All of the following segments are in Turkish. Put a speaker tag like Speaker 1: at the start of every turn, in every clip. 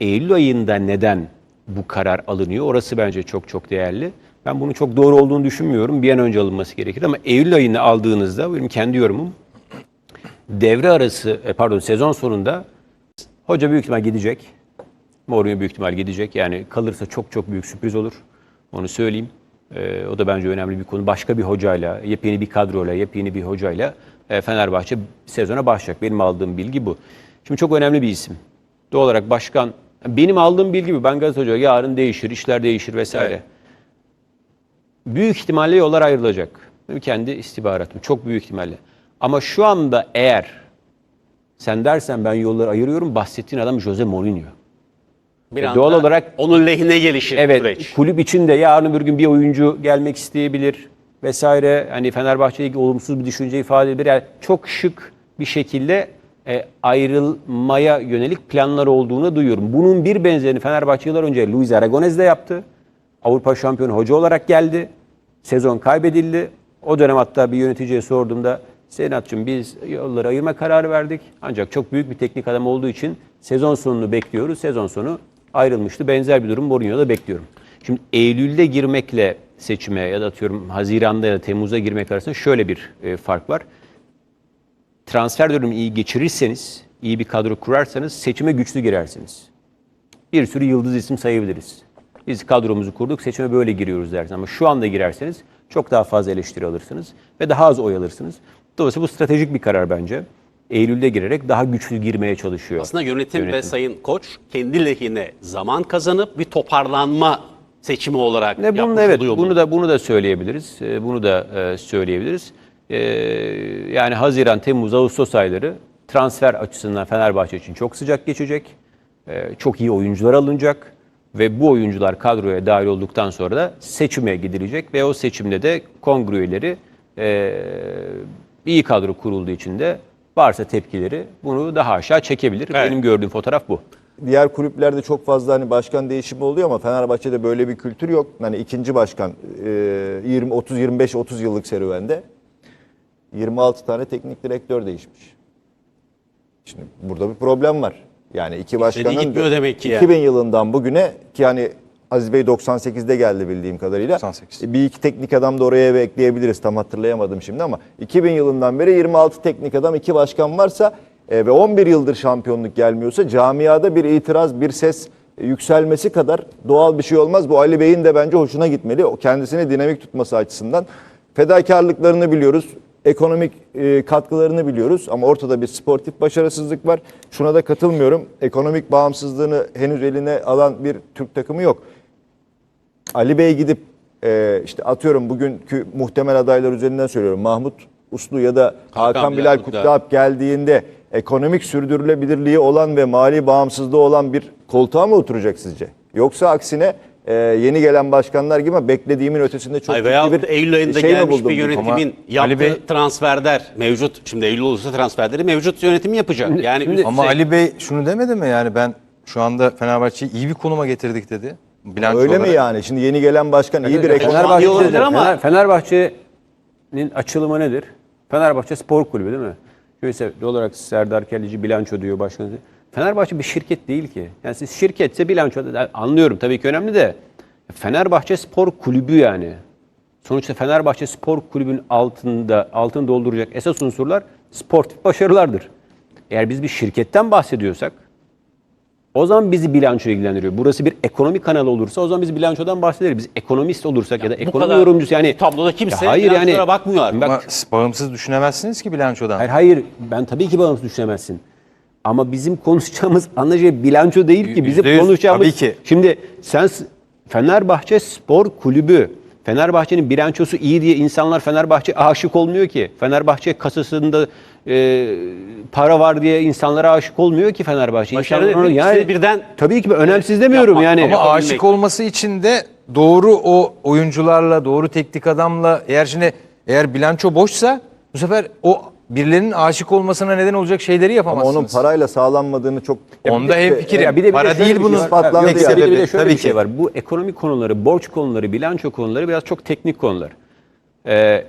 Speaker 1: Eylül ayında neden bu karar alınıyor? Orası bence çok çok değerli. Ben bunun çok doğru olduğunu düşünmüyorum. Bir an önce alınması gerekir ama Eylül ayını aldığınızda benim kendi yorumum devre arası e, pardon sezon sonunda hoca büyük ihtimal gidecek. Mourinho büyük ihtimal gidecek. Yani kalırsa çok çok büyük sürpriz olur. Onu söyleyeyim. Ee, o da bence önemli bir konu. Başka bir hocayla, yepyeni bir kadroyla, yepyeni bir hocayla e, Fenerbahçe sezona başlayacak. Benim aldığım bilgi bu. Şimdi çok önemli bir isim. Doğal olarak başkan, benim aldığım bilgi bu. Ben Gazete Hoca yarın değişir, işler değişir vesaire.
Speaker 2: Evet.
Speaker 1: Büyük ihtimalle yollar ayrılacak. Benim kendi istihbaratım. Çok büyük ihtimalle. Ama şu anda eğer sen dersen ben yolları ayırıyorum bahsettiğin adam Jose Mourinho.
Speaker 2: Bir
Speaker 1: E,
Speaker 2: anda
Speaker 1: doğal olarak-
Speaker 2: onun lehine gelişir
Speaker 1: Evet,
Speaker 2: süreç.
Speaker 1: kulüp içinde yarın bir gün bir oyuncu gelmek isteyebilir vesaire. Hani Fenerbahçe'ye olumsuz bir düşünce ifade edebilir. Yani çok şık bir şekilde e, ayrılmaya yönelik planlar olduğunu duyuyorum. Bunun bir benzerini Fenerbahçe yıllar önce Luis Aragonez de yaptı. Avrupa şampiyonu hoca olarak geldi. Sezon kaybedildi. O dönem hatta bir yöneticiye sorduğumda Senat'cığım biz yolları ayırma kararı verdik. Ancak çok büyük bir teknik adam olduğu için sezon sonunu bekliyoruz. Sezon sonu ayrılmıştı. Benzer bir durum Mourinho'da bekliyorum. Şimdi Eylül'de girmekle seçime ya da atıyorum Haziran'da ya da Temmuz'da girmek arasında şöyle bir e, fark var. Transfer dönemi iyi geçirirseniz, iyi bir kadro kurarsanız seçime güçlü girersiniz. Bir sürü yıldız isim sayabiliriz. Biz kadromuzu kurduk, seçime böyle giriyoruz dersiniz. Ama şu anda girerseniz çok daha fazla eleştiri alırsınız ve daha az oy alırsınız. Dolayısıyla bu stratejik bir karar bence. Eylül'de girerek daha güçlü girmeye çalışıyor.
Speaker 2: Aslında yönetim, ve
Speaker 1: Yönetim.
Speaker 2: Sayın Koç kendi lehine zaman kazanıp bir toparlanma seçimi olarak
Speaker 1: Ne bunu
Speaker 2: yapmış
Speaker 1: evet
Speaker 2: oluyor
Speaker 1: bunu da bunu da söyleyebiliriz. Ee, Bunu da e, söyleyebiliriz. Ee, yani Haziran, Temmuz, Ağustos ayları transfer açısından Fenerbahçe için çok sıcak geçecek. Ee, çok iyi oyuncular alınacak ve bu oyuncular kadroya dahil olduktan sonra da seçime gidilecek ve o seçimde de kongre üyeleri e, iyi kadro kurulduğu için de varsa tepkileri bunu daha aşağı çekebilir.
Speaker 2: Evet.
Speaker 1: Benim gördüğüm fotoğraf bu.
Speaker 3: Diğer kulüplerde çok fazla hani başkan değişimi oluyor ama Fenerbahçe'de böyle bir kültür yok. Hani ikinci başkan e, 20 30 25 30 yıllık serüvende 26 tane teknik direktör değişmiş. Şimdi burada bir problem var. Yani iki başkanın
Speaker 2: gitmiyor demek ki yani.
Speaker 3: 2000 yılından bugüne ki hani Aziz Bey 98'de geldi bildiğim kadarıyla.
Speaker 4: 98.
Speaker 3: E, Bir iki teknik adam da oraya ekleyebiliriz. Tam hatırlayamadım şimdi ama 2000 yılından beri 26 teknik adam, iki başkan varsa e, ve 11 yıldır şampiyonluk gelmiyorsa camiada bir itiraz, bir ses e, yükselmesi kadar doğal bir şey olmaz. Bu Ali Bey'in de bence hoşuna gitmeli. O kendisini dinamik tutması açısından. Fedakarlıklarını biliyoruz. Ekonomik e, katkılarını biliyoruz ama ortada bir sportif başarısızlık var. Şuna da katılmıyorum. Ekonomik bağımsızlığını henüz eline alan bir Türk takımı yok. Ali Bey gidip e, işte atıyorum bugünkü muhtemel adaylar üzerinden söylüyorum. Mahmut Uslu ya da Hakan,
Speaker 2: Hakan
Speaker 3: Bilal
Speaker 2: Bilal
Speaker 3: Kutlualp geldiğinde ekonomik sürdürülebilirliği olan ve mali bağımsızlığı olan bir koltuğa mı oturacak sizce? Yoksa aksine e, yeni gelen başkanlar gibi beklediğimin ötesinde çok
Speaker 2: veya
Speaker 3: bir
Speaker 2: Eylül ayında
Speaker 3: şey mi
Speaker 2: gelmiş bir yönetimin
Speaker 4: Ama
Speaker 2: yaptığı
Speaker 4: Ali Bey-
Speaker 2: transferler mevcut. Şimdi Eylül olursa transferleri mevcut yönetim yapacak. Yani üst
Speaker 4: Ama
Speaker 2: düzey-
Speaker 4: Ali Bey şunu demedi mi yani ben şu anda Fenerbahçe'yi iyi bir konuma getirdik dedi. Bilanço
Speaker 3: Öyle mi
Speaker 4: olarak.
Speaker 3: yani? Şimdi yeni gelen başkan iyi bir ekonomi
Speaker 2: Fenerbahçe- olabilir ama-
Speaker 1: Fener, Fenerbahçe'nin açılımı nedir? Fenerbahçe Spor Kulübü değil mi? Şöyle doğal olarak Serdar Kelleci bilanço diyor başkanı. Fenerbahçe bir şirket değil ki. Yani siz şirketse bilanço anlıyorum tabii ki önemli de Fenerbahçe Spor Kulübü yani. Sonuçta Fenerbahçe Spor Kulübü'nün altında altını dolduracak esas unsurlar sportif başarılardır. Eğer biz bir şirketten bahsediyorsak o zaman bizi bilanço ilgilendiriyor. Burası bir ekonomi kanalı olursa o zaman biz bilançodan bahsederiz. Biz ekonomist olursak ya, da
Speaker 2: bu
Speaker 1: ekonomi yorumcusu yani
Speaker 2: tabloda kimse
Speaker 1: Ya hayır yani
Speaker 2: bilançolara bakmıyor artık.
Speaker 1: Bak,
Speaker 4: Ama bağımsız düşünemezsiniz ki bilançodan.
Speaker 1: hayır hayır ben tabii ki bağımsız düşünemezsin. Ama bizim konuşacağımız anlayacak bilanço değil ki. Bizim
Speaker 4: Yüzde yüz,
Speaker 1: konuşacağımız
Speaker 4: tabii ki.
Speaker 1: Şimdi sen Fenerbahçe Spor Kulübü Fenerbahçe'nin bilançosu iyi diye insanlar Fenerbahçe aşık olmuyor ki. Fenerbahçe kasasında e, para var diye insanlara aşık olmuyor ki Fenerbahçe.
Speaker 2: Başarı siz birden-
Speaker 1: tabii ki ben önemsiz demiyorum
Speaker 2: Yapmak-
Speaker 1: yani.
Speaker 4: Ama aşık olması için de doğru o oyuncularla, doğru teknik adamla eğer şimdi eğer bilanço boşsa bu sefer o birilerinin aşık olmasına neden olacak şeyleri
Speaker 3: ama
Speaker 4: yapamazsınız.
Speaker 3: onun parayla sağlanmadığını çok
Speaker 4: Onda hem fikir
Speaker 1: Ya bir de bir de
Speaker 4: para
Speaker 1: şöyle
Speaker 4: değil
Speaker 1: bir
Speaker 4: bunun
Speaker 1: şey var.
Speaker 3: ispatlandı
Speaker 1: de-
Speaker 3: yani.
Speaker 1: bir de- bir de
Speaker 4: sebebi.
Speaker 1: şöyle
Speaker 4: Tabii
Speaker 1: bir şey
Speaker 4: ki.
Speaker 1: var. Bu ekonomik konuları, borç konuları, bilanço konuları biraz çok teknik konular. Ee,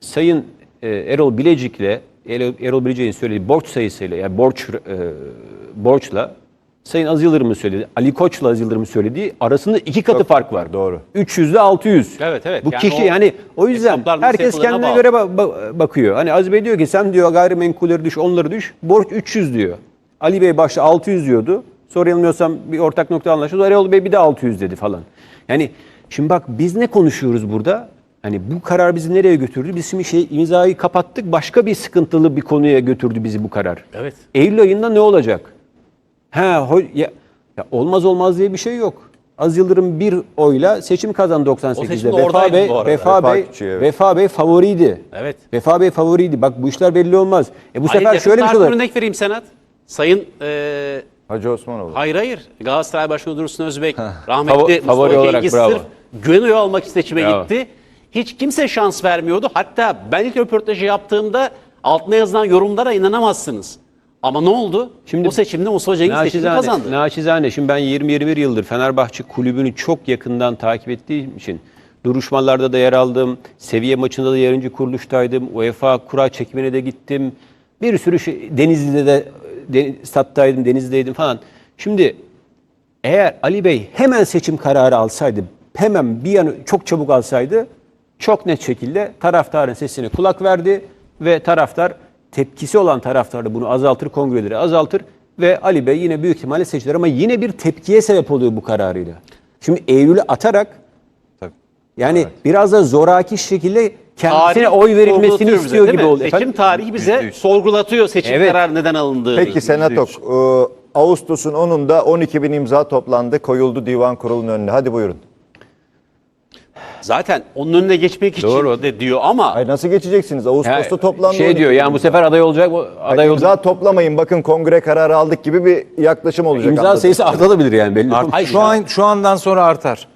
Speaker 1: Sayın e, Erol Bilecik'le Erol, Erol Bilecik'in söylediği borç sayısıyla yani borç e, borçla Sayın Aziz Yıldırım'ın söylediği, Ali Koç'la Aziz Yıldırım'ın söylediği arasında iki katı fark var.
Speaker 3: doğru.
Speaker 1: 300 ile 600.
Speaker 2: Evet, evet.
Speaker 1: Bu
Speaker 2: Yani
Speaker 1: kişi
Speaker 2: o
Speaker 1: yani o yüzden herkes kendine
Speaker 2: bağlı.
Speaker 1: göre ba- ba- bakıyor. Hani Aziz Bey diyor ki sen diyor gayrimenkulleri düş, onları düş. Borç 300 diyor. Ali Bey başta 600 diyordu. Sonra yanılmıyorsam bir ortak nokta anlaşıldı. Erol Bey bir de 600 dedi falan. Yani şimdi bak biz ne konuşuyoruz burada? Hani bu karar bizi nereye götürdü? Biz şimdi şey imzayı kapattık. Başka bir sıkıntılı bir konuya götürdü bizi bu karar.
Speaker 2: Evet.
Speaker 1: Eylül ayında ne olacak? Ha, ho- ya, ya olmaz olmaz diye bir şey yok. Az Yıldırım bir oyla seçim kazandı 98'de.
Speaker 2: seçimde
Speaker 1: Vefa Bey,
Speaker 2: bu arada.
Speaker 1: Vefa, Bey,
Speaker 3: evet.
Speaker 1: Vefa Bey favoriydi.
Speaker 2: Evet.
Speaker 1: Vefa Bey favoriydi. Bak bu işler belli olmaz. E bu
Speaker 2: Hayır,
Speaker 1: sefer şöyle bir şey olacak.
Speaker 2: örnek vereyim Senat. Sayın e,
Speaker 3: Hacı Osmanoğlu.
Speaker 2: hayır hayır Galatasaray Başkanı Dursun Özbek rahmetli Mustafa Cengiz sırf güven oyu almak için seçime
Speaker 1: Bravo.
Speaker 2: gitti. Hiç kimse şans vermiyordu. Hatta ben ilk röportajı yaptığımda altına yazılan yorumlara inanamazsınız. Ama ne oldu?
Speaker 1: Şimdi-
Speaker 2: o seçimde Mustafa Cengiz seçimi kazandı.
Speaker 1: naçizane şimdi ben 20-21 yıldır Fenerbahçe kulübünü çok yakından takip ettiğim için duruşmalarda da yer aldım. Seviye maçında da yarıncı kuruluştaydım. UEFA kura çekimine de gittim. Bir sürü şey, Denizli'de de de, stat'taydım, Denizli'deydim falan. Şimdi eğer Ali Bey hemen seçim kararı alsaydı, hemen bir an çok çabuk alsaydı çok net şekilde taraftarın sesine kulak verdi ve taraftar tepkisi olan taraftar da bunu azaltır, kongreleri azaltır ve Ali Bey yine büyük ihtimalle seçilir ama yine bir tepkiye sebep oluyor bu kararıyla. Şimdi Eylül'ü atarak yani biraz da zoraki şekilde kendisine
Speaker 2: Tarih
Speaker 1: oy verilmesini
Speaker 2: bize,
Speaker 1: istiyor
Speaker 2: değil
Speaker 1: gibi oldu.
Speaker 2: Seçim
Speaker 1: Efendim?
Speaker 2: tarihi bize
Speaker 4: Yüzde yüz.
Speaker 2: sorgulatıyor seçim
Speaker 1: Evet.
Speaker 2: kararı neden alındığı.
Speaker 3: Peki Senatok, e, Ağustos'un 10'unda 12 bin imza toplandı, koyuldu divan kurulunun önüne. Hadi buyurun.
Speaker 2: Zaten onun önüne geçmek için
Speaker 1: Doğru.
Speaker 2: de diyor ama
Speaker 3: Ay nasıl geçeceksiniz? Ağustos'ta toplandı.
Speaker 1: Şey
Speaker 3: 12
Speaker 1: diyor yani bu sefer aday olacak, o aday
Speaker 3: Ay,
Speaker 1: olacak.
Speaker 3: imza toplamayın bakın kongre kararı aldık gibi bir yaklaşım olacak.
Speaker 1: İmza
Speaker 3: anladığım
Speaker 1: sayısı artabilir yani belli.
Speaker 4: Art-.
Speaker 2: Hayır
Speaker 4: şu an şu andan sonra artar.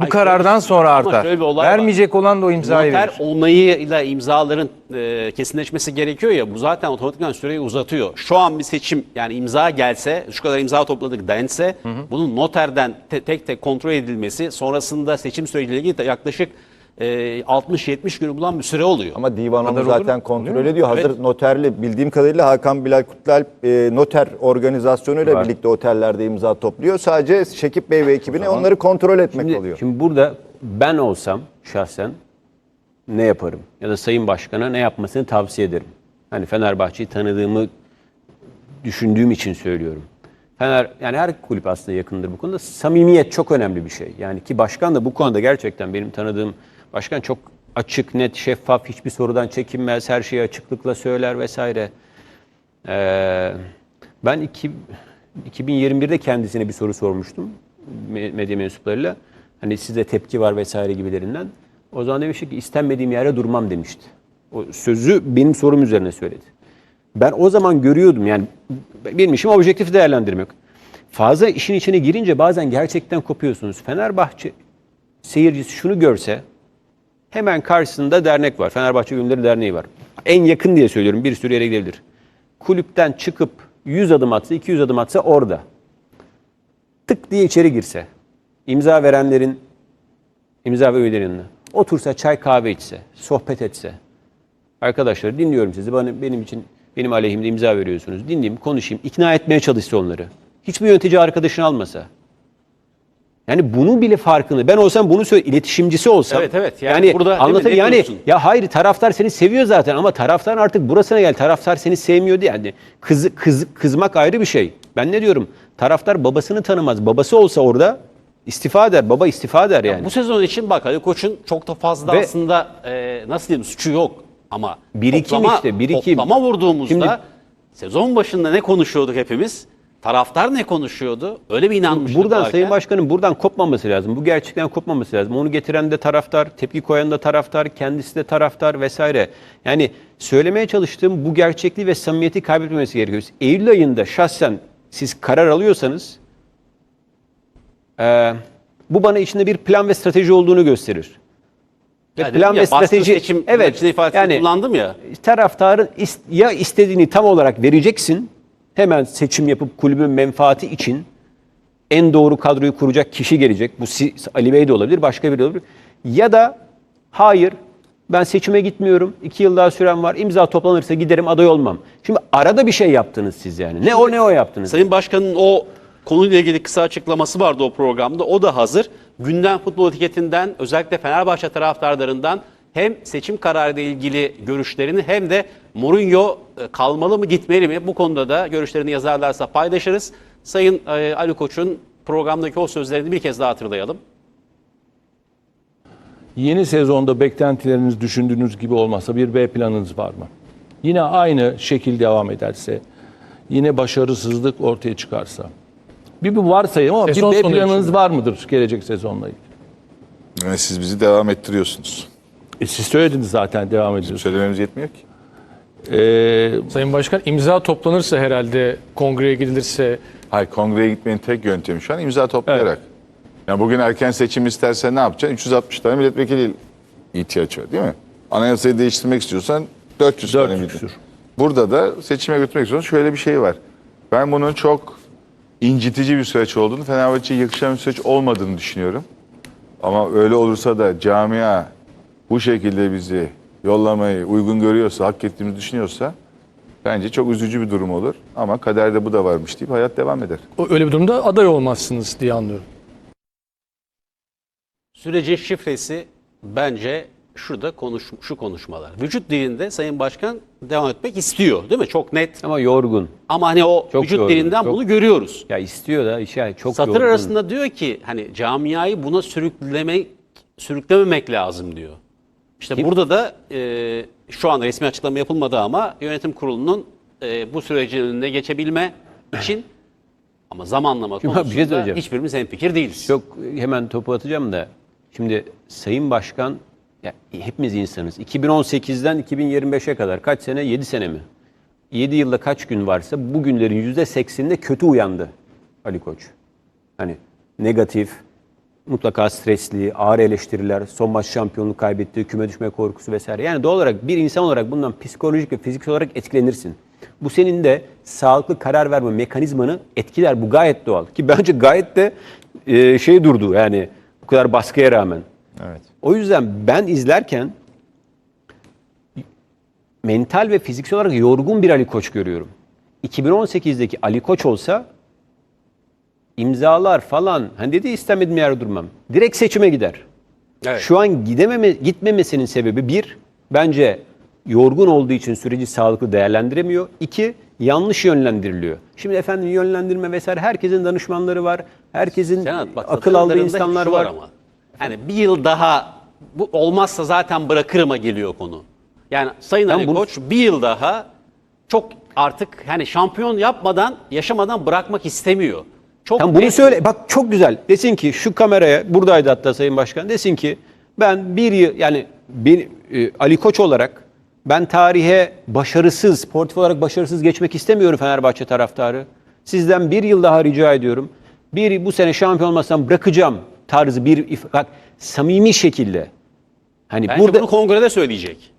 Speaker 4: Bu
Speaker 2: Hayır,
Speaker 4: karardan sonra
Speaker 2: ama
Speaker 4: artar.
Speaker 2: şöyle bir olay var.
Speaker 4: Vermeyecek olan da o imzayı
Speaker 2: Noter
Speaker 4: verir.
Speaker 2: onayıyla imzaların e, kesinleşmesi gerekiyor ya bu zaten otomatikman süreyi uzatıyor. Şu an bir seçim yani imza gelse şu kadar imza topladık dense bunun noterden te- tek tek kontrol edilmesi sonrasında seçim süreciyle ilgili de yaklaşık 60-70 günü bulan bir süre oluyor.
Speaker 3: Ama divan onu zaten kontrol ediyor. Hazır
Speaker 2: Evet.
Speaker 3: noterli bildiğim kadarıyla Hakan Bilal Kutlualp e, noter organizasyonuyla birlikte otellerde imza topluyor. Sadece Şekip Bey ve ekibine onları kontrol etmek
Speaker 1: Şimdi,
Speaker 3: oluyor.
Speaker 1: şimdi burada ben olsam şahsen ne yaparım? Ya da Sayın Başkan'a ne yapmasını tavsiye ederim. Hani Fenerbahçe'yi tanıdığımı düşündüğüm için söylüyorum. Fener yani her kulüp aslında yakındır bu konuda. Samimiyet çok önemli bir şey. Yani ki başkan da bu konuda gerçekten benim tanıdığım başkan çok açık, net, şeffaf, hiçbir sorudan çekinmez, her şeyi açıklıkla söyler vesaire. Ee, ben iki, 2021'de kendisine bir soru sormuştum me- medya mensuplarıyla. Hani size tepki var vesaire gibilerinden. O zaman demişti ki istenmediğim yere durmam demişti. O sözü benim sorum üzerine söyledi. Ben o zaman görüyordum yani benim işim objektif değerlendirmek. Fazla işin içine girince bazen gerçekten kopuyorsunuz. Fenerbahçe seyircisi şunu görse hemen karşısında dernek var. Fenerbahçe Gönülleri Derneği var. En yakın diye söylüyorum bir sürü yere gidebilir. Kulüpten çıkıp 100 adım atsa 200 adım atsa orada. Tık diye içeri girse. imza verenlerin imza ve üyelerin. Otursa çay kahve içse, sohbet etse. Arkadaşlar dinliyorum sizi. Bana, benim için benim aleyhimde imza veriyorsunuz. Dinleyeyim, konuşayım, ikna etmeye çalışsa onları. Hiçbir yönetici arkadaşını almasa. Yani bunu bile farkında. Ben olsam bunu söyle iletişimcisi olsam.
Speaker 2: Evet, evet. Yani burada değil mi?
Speaker 1: anlatır yani
Speaker 2: diyorsun?
Speaker 1: ya hayır taraftar seni seviyor zaten ama taraftar artık burasına gel. Taraftar seni sevmiyor diye. Yani kız, kız, kızmak ayrı bir şey. Ben ne diyorum? Taraftar babasını tanımaz. Babası olsa orada istifa eder. Baba istifa eder yani.
Speaker 2: Bu sezon için bak Ali Koç'un çok da fazla
Speaker 1: Ve-
Speaker 2: aslında e, nasıl diyeyim suçu yok ama
Speaker 1: Birikim
Speaker 2: toplama,
Speaker 1: işte, birikim.
Speaker 2: toplama vurduğumuzda
Speaker 1: Şimdi-
Speaker 2: sezon başında ne konuşuyorduk hepimiz? Taraftar ne konuşuyordu? Öyle bir inanmıştık.
Speaker 1: Buradan
Speaker 2: varken.
Speaker 1: Sayın Başkanım buradan kopmaması lazım. Bu gerçekten kopmaması lazım. Onu getiren de taraftar, tepki koyan da taraftar, kendisi de taraftar vesaire. Yani söylemeye çalıştığım bu gerçekliği ve samimiyeti kaybetmemesi gerekiyor. Eylül ayında şahsen siz karar alıyorsanız eee, bu bana içinde bir plan ve strateji olduğunu gösterir. Ve
Speaker 2: Yani
Speaker 1: plan
Speaker 2: ya,
Speaker 1: ve strateji
Speaker 2: seçim
Speaker 1: evet yani
Speaker 2: kullandım ya.
Speaker 1: taraftarın is- ya istediğini tam olarak vereceksin. Hemen seçim yapıp kulübün menfaati için en doğru kadroyu kuracak kişi gelecek. Bu Ali Bey de olabilir, başka biri de olabilir. Ya da hayır ben seçime gitmiyorum. iki yıl daha süren var. İmza toplanırsa giderim aday olmam. Şimdi arada bir şey yaptınız siz yani. Ne o ne o yaptınız.
Speaker 2: Sayın Başkan'ın o konuyla ilgili kısa açıklaması vardı o programda. O da hazır. Gündem futbol etiketinden özellikle Fenerbahçe taraftarlarından hem seçim kararı ile ilgili görüşlerini hem de Mourinho e, kalmalı mı gitmeli mi bu konuda da görüşlerini yazarlarsa paylaşırız. Sayın e, Ali Koç'un programdaki o sözlerini bir kez daha hatırlayalım.
Speaker 5: Yeni sezonda beklentileriniz düşündüğünüz gibi olmasa bir B planınız var mı? Yine aynı şekil devam ederse, yine başarısızlık ortaya çıkarsa. Bir bu varsayım ama
Speaker 6: Sezon
Speaker 5: bir B planınız
Speaker 6: için.
Speaker 5: var mıdır gelecek sezonla ilgili?
Speaker 7: Yani siz bizi devam ettiriyorsunuz.
Speaker 5: E siz söylediniz zaten devam ediyorsunuz.
Speaker 7: Söylememiz yetmiyor ki.
Speaker 5: Ee,
Speaker 6: Sayın Başkan imza toplanırsa herhalde kongreye gidilirse
Speaker 7: Hayır kongreye gitmenin tek yöntemi şu an imza toplayarak. Yani bugün erken seçim istersen ne yapacaksın? 360 tane milletvekili ihtiyaç var değil mi? Anayasayı değiştirmek istiyorsan 400 tane
Speaker 5: 400
Speaker 7: milletvekili.
Speaker 5: küsur.
Speaker 7: Burada da seçime götürmek istiyorsan şöyle bir şey var. Ben bunun çok incitici bir süreç olduğunu, Fenerbahçe'ye yakışan bir süreç olmadığını düşünüyorum. Ama öyle olursa da camia bu şekilde bizi yollamayı uygun görüyorsa, hak ettiğimizi düşünüyorsa bence çok üzücü bir durum olur. Ama kaderde bu da varmış deyip hayat devam eder.
Speaker 6: o- öyle bir durumda aday olmazsınız diye anlıyorum.
Speaker 2: Sürecin şifresi bence şurada konuş, şu konuşmalar. Vücut dilinde Sayın Başkan devam etmek istiyor değil mi? Çok net.
Speaker 1: Ama yorgun.
Speaker 2: Ama hani o
Speaker 1: Çok
Speaker 2: vücut
Speaker 1: yorgun,
Speaker 2: dilinden
Speaker 1: çok-
Speaker 2: bunu görüyoruz.
Speaker 1: Ya istiyor da iş yani çok
Speaker 2: Satır
Speaker 1: yorgun.
Speaker 2: arasında diyor ki hani camiayı buna sürüklemek sürüklememek lazım diyor. İşte burada da e, şu an resmi açıklama yapılmadı ama yönetim kurulunun e, bu sürecin önüne geçebilme için ama zamanlama
Speaker 1: Şimdi bir şey
Speaker 2: konusunda
Speaker 1: söyleyeceğim.
Speaker 2: hiçbirimiz hemfikir değiliz.
Speaker 1: Çok hemen topu atacağım da. Şimdi Sayın Başkan ya hepimiz insanız. 2018'den 2025'e kadar kaç sene? 7 sene mi? 7 yılda kaç gün varsa bu günlerin %80'inde kötü uyandı Ali Koç. Hani negatif, mutlaka stresli, ağır eleştiriler, son maç şampiyonluk kaybetti, küme düşme korkusu vesaire. Yani doğal olarak bir insan olarak bundan psikolojik ve fiziksel olarak etkilenirsin. Bu senin de sağlıklı karar verme mekanizmanı etkiler. Bu gayet doğal. Ki bence gayet de e, şey durdu yani bu kadar baskıya rağmen.
Speaker 3: Evet.
Speaker 1: O yüzden ben izlerken mental ve fiziksel olarak yorgun bir Ali Koç görüyorum. 2018'deki Ali Koç olsa imzalar falan hani dedi istemedim yer durmam. Direkt seçime gider.
Speaker 2: Evet.
Speaker 1: Şu an gidememe, gitmemesinin sebebi bir, bence yorgun olduğu için süreci sağlıklı değerlendiremiyor. İki, yanlış yönlendiriliyor. Şimdi efendim yönlendirme vesaire herkesin danışmanları var. Herkesin
Speaker 2: Senat bak
Speaker 1: akıl aldığı insanlar
Speaker 2: şu
Speaker 1: var.
Speaker 2: ama. Hani bir yıl daha bu olmazsa zaten bırakırıma geliyor konu. Yani Sayın Ali
Speaker 1: bunu-
Speaker 2: Koç bir yıl daha çok artık hani şampiyon yapmadan, yaşamadan bırakmak istemiyor. Çok
Speaker 1: Tam bunu
Speaker 2: net-
Speaker 1: söyle. Bak çok güzel. Desin ki şu kameraya buradaydı hatta Sayın Başkan. Desin ki ben bir yıl yani bir, e, Ali Koç olarak ben tarihe başarısız, sportif olarak başarısız geçmek istemiyorum Fenerbahçe taraftarı. Sizden bir yıl daha rica ediyorum. Bir bu sene şampiyon olmasam bırakacağım tarzı bir bak samimi şekilde. Hani
Speaker 2: Bence
Speaker 1: burada
Speaker 2: bunu kongrede söyleyecek.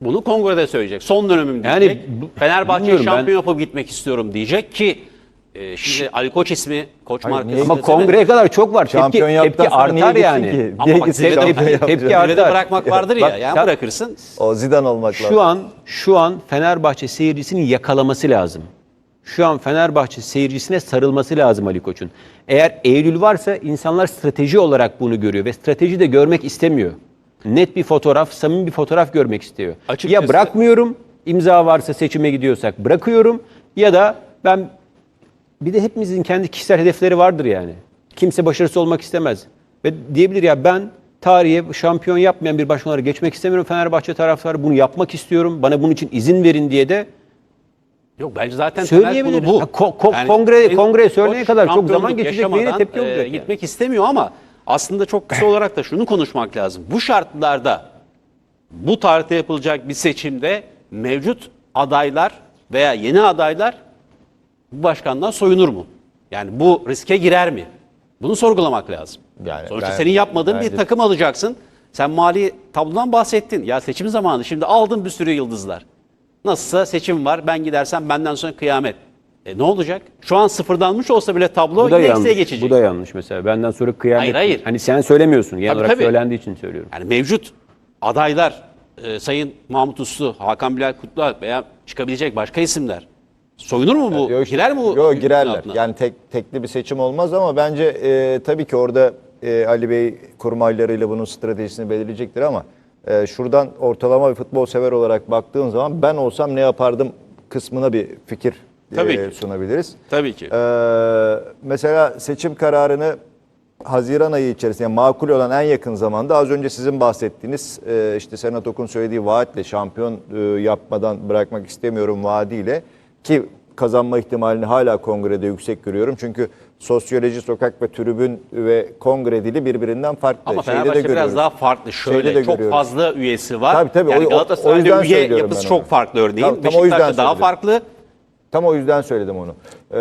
Speaker 2: Bunu kongrede söyleyecek. Son dönemim
Speaker 1: Yani
Speaker 2: diyecek.
Speaker 1: bu-
Speaker 2: Fenerbahçe'yi
Speaker 1: bilmiyorum ben.
Speaker 2: şampiyon yapıp gitmek istiyorum diyecek ki e, şimdi Ali Koç ismi, Koç markası.
Speaker 3: niye-
Speaker 1: ama kongreye kadar çok var. Tepki, tepki artar yani.
Speaker 3: ki?
Speaker 2: Ama bak zirvede,
Speaker 1: tepki
Speaker 3: yapacak?
Speaker 1: artar.
Speaker 2: zirvede bırakmak vardır ya.
Speaker 1: Bak,
Speaker 2: Yani
Speaker 1: sen-
Speaker 2: bırakırsın.
Speaker 3: O Zidane olmak lazım.
Speaker 1: Şu an şu an Fenerbahçe seyircisini yakalaması lazım. Şu an Fenerbahçe seyircisine sarılması lazım Ali Koç'un. Eğer Eylül varsa insanlar strateji olarak bunu görüyor ve strateji de görmek istemiyor. Net bir fotoğraf, samimi bir fotoğraf görmek istiyor.
Speaker 2: Açıkçası-
Speaker 1: Ya bırakmıyorum, imza varsa seçime gidiyorsak bırakıyorum ya da ben bir de hepimizin kendi kişisel hedefleri vardır yani. Kimse başarısız olmak istemez. Ve diyebilir ya ben tarihe şampiyon yapmayan bir başkan olarak geçmek istemiyorum. Fenerbahçe taraftarı bunu yapmak istiyorum. Bana bunun için izin verin diye de
Speaker 2: Yok bence zaten
Speaker 1: Söyleyebilir.
Speaker 2: bu.
Speaker 1: Ha, ko- ko- kongre-
Speaker 2: Sayın
Speaker 1: kongre söyleyene kadar çok zaman geçecek ve yine tepki
Speaker 2: e,
Speaker 1: olacak yani.
Speaker 2: gitmek istemiyor ama aslında çok kısa olarak da şunu konuşmak lazım. Bu şartlarda bu tarihte yapılacak bir seçimde mevcut adaylar veya yeni adaylar bu başkandan soyunur mu? Yani bu riske girer mi? Bunu sorgulamak lazım.
Speaker 3: Yani
Speaker 2: Sonuçta
Speaker 3: ben-
Speaker 2: senin yapmadığın
Speaker 3: bence-
Speaker 2: bir takım alacaksın. Sen mali tablodan bahsettin. Ya seçim zamanı. Şimdi aldın bir sürü yıldızlar. Nasılsa seçim var. Ben gidersem benden sonra kıyamet. E ne olacak? Şu an sıfırdanmış olsa bile tablo
Speaker 1: Bu da yanlış.
Speaker 2: geçecek.
Speaker 1: Bu da yanlış mesela. Benden sonra kıyamet.
Speaker 2: Hayır, hayır.
Speaker 1: Hani sen söylemiyorsun. Genel
Speaker 2: Tabii,
Speaker 1: olarak
Speaker 2: tabii.
Speaker 1: söylendiği için söylüyorum.
Speaker 2: Yani mevcut adaylar e, Sayın Mahmut Uslu, Hakan Bilal Kutlualp veya çıkabilecek başka isimler. Soyunur mu bu?
Speaker 3: Yok,
Speaker 2: Girer mi bu?
Speaker 3: Yok girerler.
Speaker 2: altına?
Speaker 3: Yani tek tekli bir seçim olmaz ama bence e, tabii ki orada e, Ali Bey kurmaylarıyla bunun stratejisini belirleyecektir ama e, şuradan ortalama bir futbol sever olarak baktığın zaman ben olsam ne yapardım kısmına bir fikir e,
Speaker 2: Tabii ki.
Speaker 3: sunabiliriz.
Speaker 2: Tabii ki.
Speaker 3: Ee, mesela seçim kararını Haziran ayı içerisinde yani makul olan en yakın zamanda az önce sizin bahsettiğiniz e, işte Senat Okun söylediği vaatle şampiyon e, yapmadan bırakmak istemiyorum vaadiyle ki kazanma ihtimalini hala kongrede yüksek görüyorum. Çünkü sosyoloji, sokak ve tribün ve kongre dili birbirinden farklı.
Speaker 2: Ama
Speaker 3: Şeyde de
Speaker 2: Fenerbahçe biraz
Speaker 3: görüyoruz.
Speaker 2: daha farklı.
Speaker 3: Şeyde
Speaker 2: Şöyle
Speaker 3: de
Speaker 2: çok
Speaker 3: görüyoruz.
Speaker 2: fazla üyesi var.
Speaker 3: Tabii, tabii.
Speaker 2: Yani
Speaker 3: O- o- o
Speaker 2: Galatasaray'da
Speaker 3: yüzden
Speaker 2: üye
Speaker 3: söylüyorum
Speaker 2: yapısı
Speaker 3: ben
Speaker 2: çok
Speaker 3: onu.
Speaker 2: farklı örneğin.
Speaker 3: Tam- tam o yüzden
Speaker 2: Beşiktaş'ta daha
Speaker 3: söyledim.
Speaker 2: farklı.
Speaker 3: Tam o yüzden söyledim onu. Ee,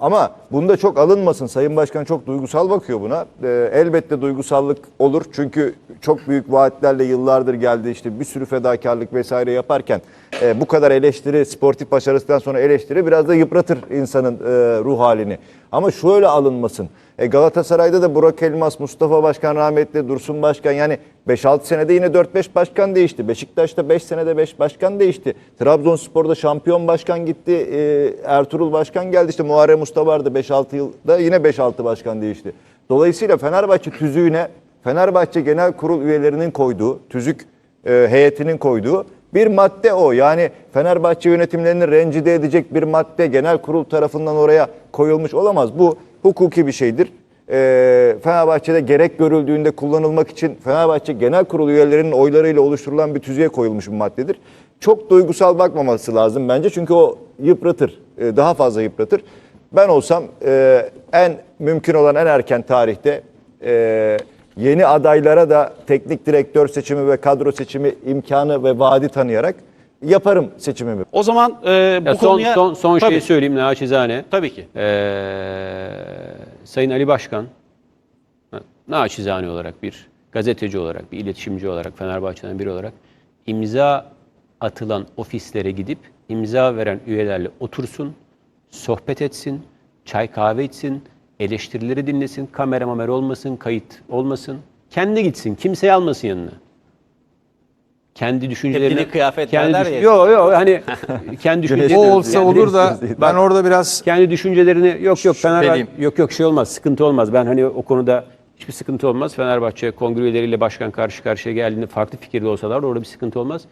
Speaker 3: ama bunda çok alınmasın. Sayın Başkan çok duygusal bakıyor buna. Ee, elbette duygusallık olur. Çünkü çok büyük vaatlerle yıllardır geldi işte bir sürü fedakarlık vesaire yaparken e, bu kadar eleştiri, sportif başarısından sonra eleştiri biraz da yıpratır insanın e, ruh halini. Ama şöyle alınmasın. E, Galatasaray'da da Burak Elmas, Mustafa Başkan rahmetli, Dursun Başkan yani 5-6 senede yine 4-5 başkan değişti. Beşiktaş'ta 5 senede 5 başkan değişti. Trabzonspor'da şampiyon başkan gitti. e, Ertuğrul Başkan geldi. İşte Muharrem Usta vardı 5-6 yılda yine 5-6 başkan değişti. Dolayısıyla Fenerbahçe tüzüğüne Fenerbahçe Genel Kurul üyelerinin koyduğu, tüzük e, heyetinin koyduğu bir madde o. Yani Fenerbahçe yönetimlerini rencide edecek bir madde genel kurul tarafından oraya koyulmuş olamaz. Bu hukuki bir şeydir. Ee, Fenerbahçe'de gerek görüldüğünde kullanılmak için Fenerbahçe Genel Kurulu üyelerinin oylarıyla oluşturulan bir tüzüğe koyulmuş bir maddedir. Çok duygusal bakmaması lazım bence çünkü o yıpratır, e, daha fazla yıpratır. Ben olsam e, en mümkün olan en erken tarihte e, yeni adaylara da teknik direktör seçimi ve kadro seçimi imkanı ve vaadi tanıyarak yaparım seçimimi.
Speaker 2: O zaman e, bu
Speaker 1: Ya son
Speaker 2: konuya...
Speaker 1: son son
Speaker 2: Tabii,
Speaker 1: şeyi söyleyeyim naçizane.
Speaker 2: Tabii ki.
Speaker 1: Ee, Sayın Ali Başkan naçizane olarak bir gazeteci olarak, bir iletişimci olarak, Fenerbahçe'den biri olarak imza atılan ofislere gidip imza veren üyelerle otursun, sohbet etsin, çay kahve içsin, eleştirileri dinlesin, kamera mamer olmasın, kayıt olmasın. Kendi gitsin, kimseyi almasın yanına. Kendi düşüncelerini...
Speaker 2: Tepkili kıyafet
Speaker 1: kendi
Speaker 2: derler ya.
Speaker 1: Yok yok hani kendi
Speaker 4: O
Speaker 1: düşüncelerini...
Speaker 4: olsa
Speaker 1: Yani-
Speaker 4: olur da ben orada biraz
Speaker 1: kendi düşüncelerini yok yok Fenerbahçe yok yok şey olmaz sıkıntı olmaz. Ben hani o konuda hiçbir sıkıntı olmaz. Fenerbahçe kongre üyeleriyle başkan karşı karşıya geldiğinde farklı fikirde olsalar da orada bir sıkıntı olmaz.